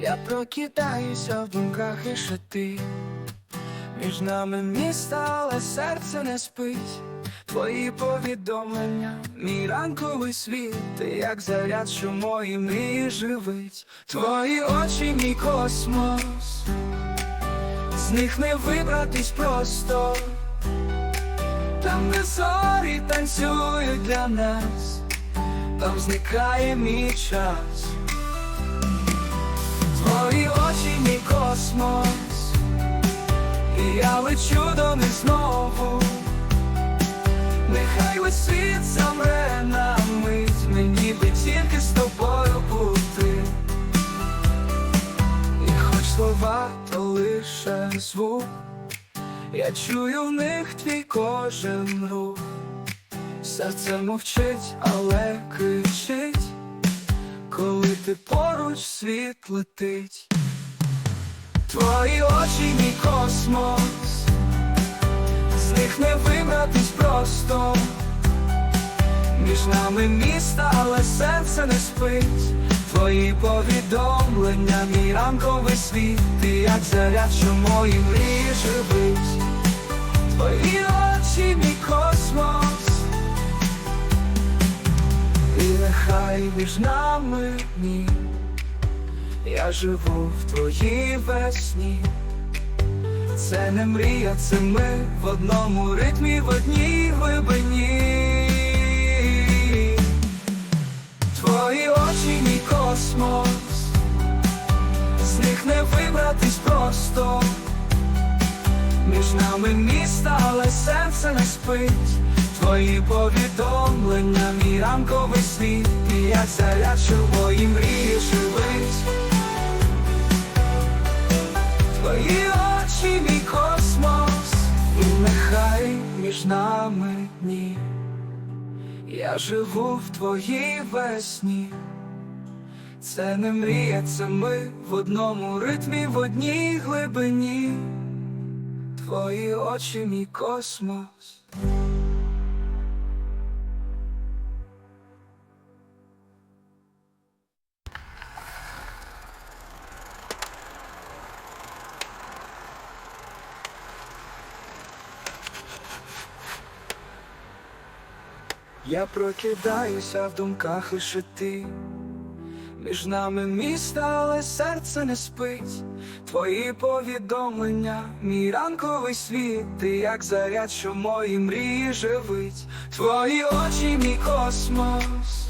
Я прокидаюся в думках і ще ти Між нами місто, але серце не спить. Твої повідомлення, мій ранковий світ, як заряд, що мої мрії живить. Твої очі, мій космос, з них не вибратись просто. Там, де зорі танцюють для нас, там зникає мій час. Твої очі, мій космос, і я лечу до них знову. Нехай весь світ замре на мить, мені би тільки з тобою бути. І хоч слова, то лише звук, я чую в них твій кожен рух. Серце мовчить, але кричить, коли ти поруч світ летить. Твої очі, мій космос, з них не вибратись просто. Між нами міста, але серце не спить. Твої повідомлення, мій ранковий світ, ти як заряд, що мої мрії живить. Нехай між нами ні. Я живу в твоїй весні. Це не мрія, це ми в одному ритмі, в одній глибині. Твої очі, мій космос, з них не вибратись просто. Між нами міста, але серце не спить. Твої повідомлення, мій ранковий світ, і як заряд, що мрії живить. Твої очі, мій космос, і нехай між нами дні. Я живу в твоїй весні. Це не мрія, це ми в одному ритмі, в одній глибині. Твої очі, мій космос. Я прокидаюся в думках лише ти. Між нами місто, але серце не спить. Твої повідомлення, мій ранковий світ, ти як заряд, що мої мрії живить. Твої очі, мій космос,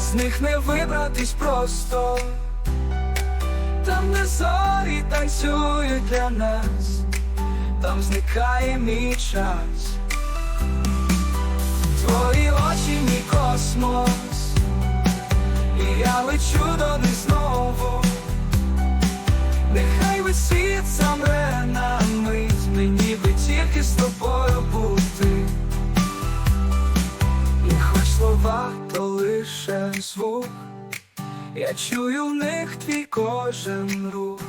з них не вибратись просто. Там, де зорі танцюють для нас, там зникає мій час. Космос, і я лечу до них знову. Нехай світ замре на мить, мені би тільки з тобою бути. І хоч слова, то лише звук, я чую в них твій кожен рух.